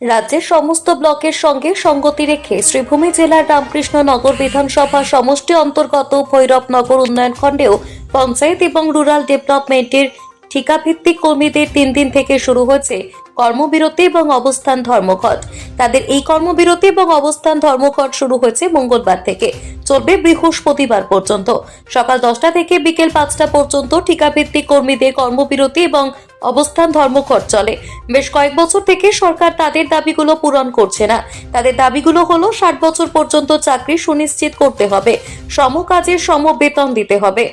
রাজ্যের সমস্ত ব্লকের সঙ্গে সঙ্গতি রেখে শ্রীভূমি জেলার রামকৃষ্ণ নগর বিধানসভা সমষ্টি অন্তর্গত ভৈরবনগর উন্নয়ন খণ্ডেও পঞ্চায়েত এবং রুরাল ডেভেলপমেন্টের ঠিকাভিত্তিক কর্মীদের তিন দিন থেকে শুরু হয়েছে কর্মবিরতি এবং অবস্থান ধর্মঘট। তাদের এই কর্মবিরতি এবং অবস্থান ধর্মঘট শুরু হয়েছে মঙ্গলবার থেকে। চলবে বৃহস্পতিবার পর্যন্ত। সকাল দশটা থেকে বিকেল পাঁচটা পর্যন্ত ঠিকাভিত্তিক কর্মীদের কর্মবিরতি এবং অবস্থান ধর্মঘট চলে। বেশ কয়েক বছর থেকে সরকার তাদের দাবিগুলো পূরণ করছে না। তাদের দাবিগুলো হলো, ষাট বছর পর্যন্ত চাকরি সুনিশ্চিত করতে হবে। সম কাজের সম বেতন দিতে হবে।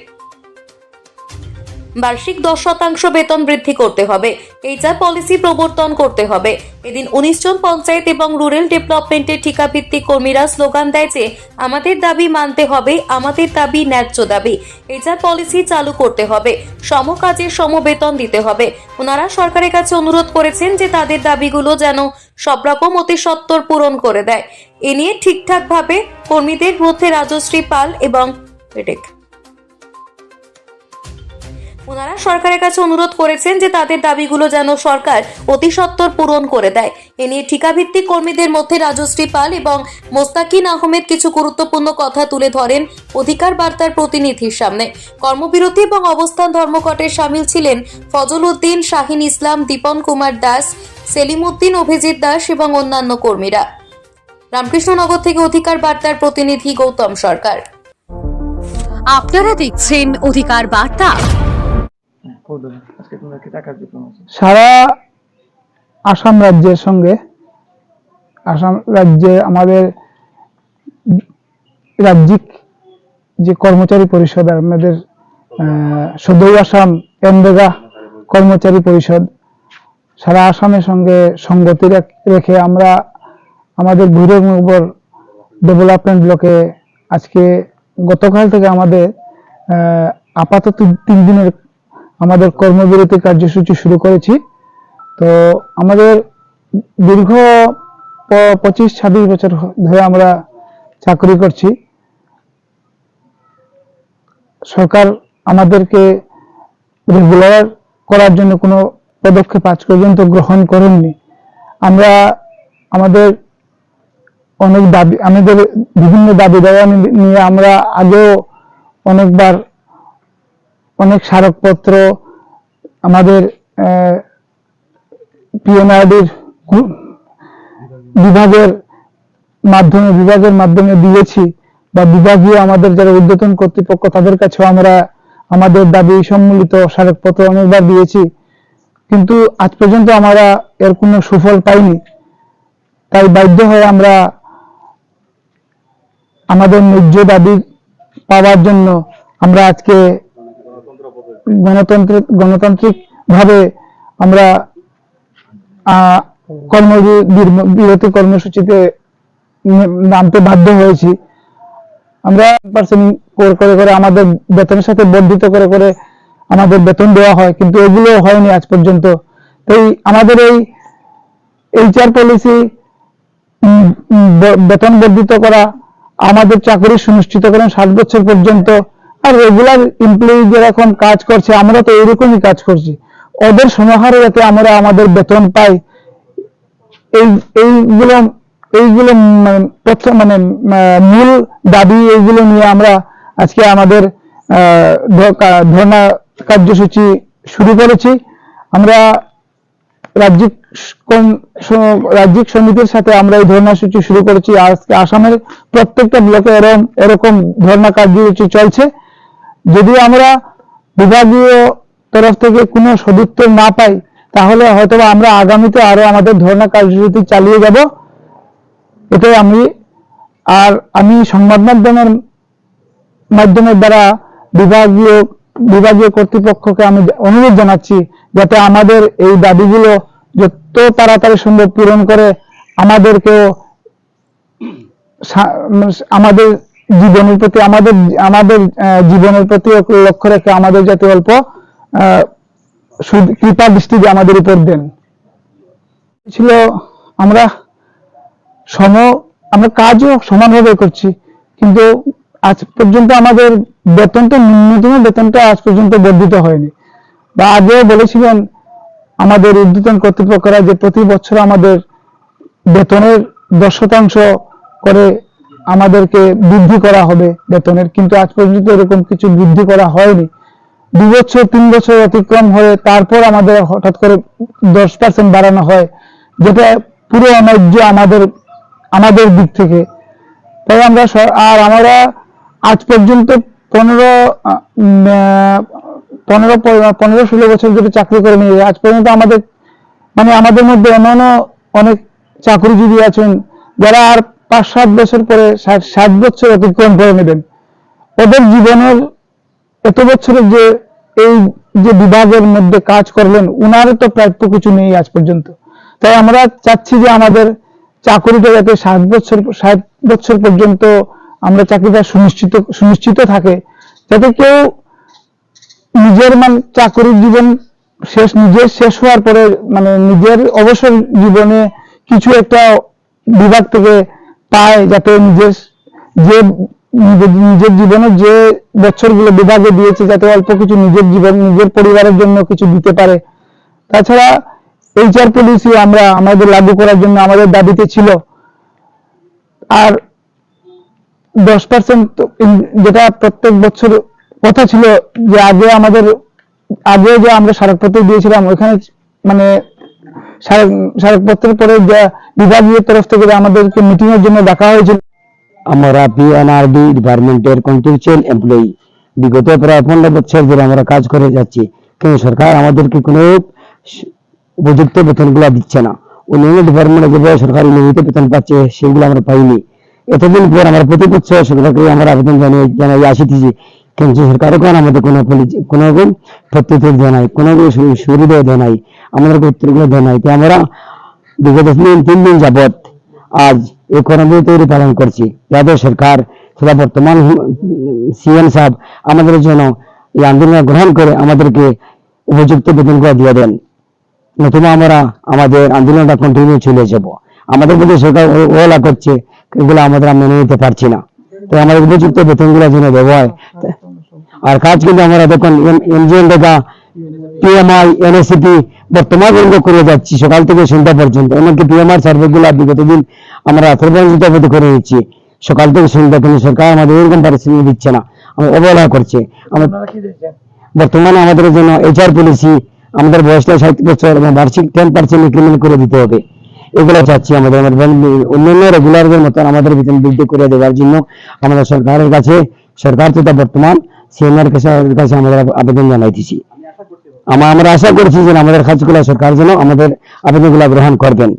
বার্ষিক দশ শতাংশ বেতন বৃদ্ধি করতে হবে। এইচআর পলিসি প্রবর্তন করতে হবে। এদিন উনিশ জন পঞ্চায়েত এবং রুরাল ডেভেলপমেন্টের ঠিকাভিত্তিক কর্মীরা স্লোগান দেয় যে, আমাদের দাবি মানতে হবে, আমাদের দাবি ন্যায্য দাবি। এইচআর পলিসি চালু করতে হবে। সম কাজের সম বেতন দিতে হবে। ওনারা সরকারের কাছে অনুরোধ করেছেন যে, তাদের দাবিগুলো যেন সব রকম অতি সত্বর পূরণ করে দেয়। এ নিয়ে ঠিকঠাকভাবে কর্মীদের মধ্যে রাজশ্রী পাল এবং রিটেক। ওনারা সরকারের কাছে অনুরোধ করেছেন যে তাদের দাবিগুলো যেন সরকার অতি পূরণ করে দেয়। এ নিয়ে ঠিকাভিত্তিক কর্মীদের মধ্যে রাজশ্রী পাল এবং মোস্তাকিন আহমেদ কিছু গুরুত্বপূর্ণ কথা তুলে ধরেন অধিকার বার্তার প্রতিনিধির সামনে। কর্মবিরতি এবং অবস্থান ধর্মঘটে সামিল ছিলেন ফজল উদ্দিন, শাহিন ইসলাম, দীপন কুমার দাস, সেলিম উদ্দিন, অভিজিৎ দাস এবং অন্যান্য কর্মীরা। রামকৃষ্ণনগর থেকে অধিকার বার্তার প্রতিনিধি গৌতম সরকার। আপনারা দেখছেন অধিকার বার্তা। সারা আসাম রাজ্যের সঙ্গে, আসাম রাজ্যে আমাদের রাজ্যিক যে কর্মচারী পরিষদ আমাদের সদৌ আসাম এমবেগা কর্মচারী পরিষদ, সারা আসামের সঙ্গে সঙ্গতি রাখ- আমরা আমাদের ভৈরবনগর ডেভেলপমেন্ট ব্লকে আজকে গতকাল থেকে আমাদের আপাতত তিন দিনের আমাদের কর্মবিরতি কার্যসূচি শুরু করেছি। তো আমাদের দীর্ঘ পঁচিশ, ছাব্বিশ বছর ধরে আমরা চাকরি করছি। সরকার আমাদেরকে রেগুলার করার জন্য কোনো পদক্ষেপ আজ পর্যন্ত গ্রহণ করেননি। আমরা আমাদের অনেক দাবি, আমাদের বিভিন্ন দাবি দেওয়া নিয়ে আমরা আগেও অনেকবার অনেক স্মারকপত্র আমাদের পিএনআরডির বিভাগের মাধ্যমে বিভাগের মাধ্যমে দিয়েছি বা বিভাগীয় আমাদের যারা উদ্যতন কর্তৃপক্ষ তাদের কাছেও আমরা আমাদের দাবি সম্মিলিত স্মারকপত্র অনেকবার দিয়েছি। কিন্তু আজ পর্যন্ত আমরা এর কোনো সুফল পাইনি। তাই বাধ্য হয়ে আমরা আমাদের ন্যায্য দাবি পাওয়ার জন্য আমরা আজকে গণতন্ত্র গণতান্ত্রিক ভাবে আমরা আহ, কর্মবিরতি কর্মসূচিতে নামতে বাধ্য হয়েছি। আমরা পার্সেন্ট করে করে আমাদের বেতনের সাথে বর্ধিত করে করে আমাদের বেতন দেওয়া হয় কিন্তু এগুলো হয়নি আজ পর্যন্ত। তাই আমাদের এই এইচআর পলিসি বেতন বর্ধিত করা আমাদের চাকরি সুনিশ্চিত করেন ষাট বছর পর্যন্ত আর রেগুলার এমপ্লয়ি যেরকম কাজ করছে, আমরা তো এরকমই কাজ করছি। ওদের সমাহারে যাতে আমরা আমাদের বেতন পাই, এই, এইগুলো এইগুলো মানে প্রথম মানে মূল দাবি এইগুলো নিয়ে আমরা আজকে আমাদের ধর্ণা কার্যসূচি শুরু করেছি। আমরা রাজ্যিক রাজ্যিক সমিতির সাথে আমরা এই ধর্ণাসূচি শুরু করেছি। আজকে আসামের প্রত্যেকটা ব্লকে এরকম এরকম ধর্ণা কার্যসূচি চলছে। যদি আমরা বিভাগীয় তরফ থেকে কোনো সদুত্তর না পাই, তাহলে হয়তো আমরা আগামীতে আরও আমাদের ধর্ণা কার্যসূচি চালিয়ে যাব। এটাই আমি আর আমি সংবাদ মাধ্যমের মাধ্যমের দ্বারা বিভাগীয় বিভাগীয় কর্তৃপক্ষকে আমি অনুরোধ জানাচ্ছি যাতে আমাদের এই দাবিগুলো যত তাড়াতাড়ি সম্ভব পূরণ করে, আমাদেরকেও আমাদের জীবনের প্রতি আমাদের আমাদের জীবনের প্রতি লক্ষ্য রেখে আমাদের যাতে অল্প কৃপা দৃষ্টিতে আমাদের উপর দেন। ছিল আমরা সম, আমরা কাজও সমানভাবে করছি, কিন্তু আজ পর্যন্ত আমাদের বেতনটা ন্যূনতম বেতনটা আজ পর্যন্ত বর্ধিত হয়নি। বা আগে বলেছিলেন আমাদের উদ্বোধন কর্তৃপক্ষরা যে প্রতি বছর আমাদের বেতনের দশ শতাংশ করে আমাদেরকে বৃদ্ধি করা হবে বেতনের, কিন্তু আজ পর্যন্ত এরকম কিছু বৃদ্ধি করা হয়নি। দু বছর, তিন বছর অতিক্রম হয়ে তারপর আমাদের হঠাৎ করে দশ পার্সেন্ট বাড়ানো হয়, যেটা পুরো অন্যায্য আমাদের আমাদের দিক থেকে। তাই আমরা আর আমরা আজ পর্যন্ত পনেরো পনেরো পনেরো ষোলো বছর ধরে চাকরি করে নিয়ে আজ পর্যন্ত আমাদের মানে আমাদের মধ্যে অন্যান্য অনেক চাকরিজীবী আছেন, যারা আর পাঁচ, সাত বছর পরে ষাট বছর অতিক্রম করে নেবেন। ওদের জীবনের এত বছরের যে এই যে বিভাগের মধ্যে কাজ করলেন, উনারও তো প্রাপ্য কিছু নেই আজ পর্যন্ত। তাই আমরা চাচ্ছি যে আমাদের চাকরিটা যাতে ষাট বছর ষাট বছর পর্যন্ত আমরা চাকরিটা সুনিশ্চিত সুনিশ্চিত থাকে, যাতে কেউ নিজের মান চাকরির জীবন শেষ, নিজের শেষ হওয়ার পরে মানে নিজের অবসর জীবনে কিছু একটা বিভাগ থেকে পায় যাতে নিজের যে নিজের জীবনে যে বছরগুলো বিভাগে দিয়েছে যাতে অল্প কিছু নিজের জীবন, নিজের পরিবারের জন্য কিছু দিতে পারে। তাছাড়া এইচআর পলিসি আমরা, আমাদের লাগু করার জন্য আমাদের দাবিতে ছিল। আর দশ পার্সেন্ট যেটা প্রত্যেক বছর কথা ছিল যে আগে আমাদের, আগে যে আমরা স্মারকপত্র দিয়েছিলাম ওইখানে মানে স্মারকপত্রের পরে বিভাগীয় তরফ থেকে আমাদেরকে মিটিং এর জন্য ডাকা হয়েছিল। আমরা পিএনআরডি ডিপার্টমেন্টের কন্ট্রিবিউশন এমপ্লয়ি বিগত প্রায় পনেরো বছর ধরে আমরা কাজ করে যাচ্ছি। কিন্তু সরকার আমাদেরকে কোনো উপযুক্ত বেতনগুলো দিচ্ছে না। অন্যান্য ডিপার্টমেন্টে যেভাবে সরকারি নিয়মিত বেতন পাচ্ছে, সেগুলো আমরা পাইনি। এতদিন পর আমরা প্রতি বছর সরকারকে আমরা আবেদন জানিয়ে জানাই আসিতেছি তিন দিন যাবত আজ এই কর্মসূচি তৈরি পালন করছি। সরকার তথা বর্তমান সিএম সাহেব আমাদের জন্য এই আন্দোলন গ্রহণ করে আমাদেরকে উপযুক্ত বেতনগুলো দিয়ে দেন। নতুবা আমরা আমাদের আন্দোলনটা কন্টিনিউ চলে যাব। আমাদের মধ্যে সরকার ওলা করছে, এগুলো আমাদের মেনে নিতে পারছি না। তো আমাদের উপযুক্ত বেতনগুলো যেন হয় আর কাজ কিন্তু আমরা দেখুন এনজিএন দেখা পিএমআই এনএসিপি বর্তমান বন্ধ করে যাচ্ছি সকাল থেকে সন্ধ্যা পর্যন্ত। এমনকি পিএমআর সার্ভে গুলা বিগত দিন আমরা সর্বনিত করে নিচ্ছি সকাল থেকে সন্ধ্যা কিন্তু সরকার আমাদের এরকম পারিশ্রমিক দিচ্ছে না আমরা অবহেলা করছে। বর্তমানে আমাদের জন্য এইচআর পলিসি আমাদের বয়সটা ষাট বছর এবং বার্ষিক টেন পার্সেন্ট ইনক্রিমেন্ট করে দিতে হবে। এগুলো চাচ্ছি আমাদের অন্যান্য রেগুলারদের মতন আমাদের বেতন বৃদ্ধি করে দেওয়ার জন্য আমাদের সরকারের কাছে সরকার তথা বর্তমান সিএমের কাছে আমাদের আবেদন জানাইতেছি। আমরা আমরা আশা করছি যে আমাদের কাজগুলো সরকার যেন আমাদের আবেদনগুলো গ্রহণ করবেন।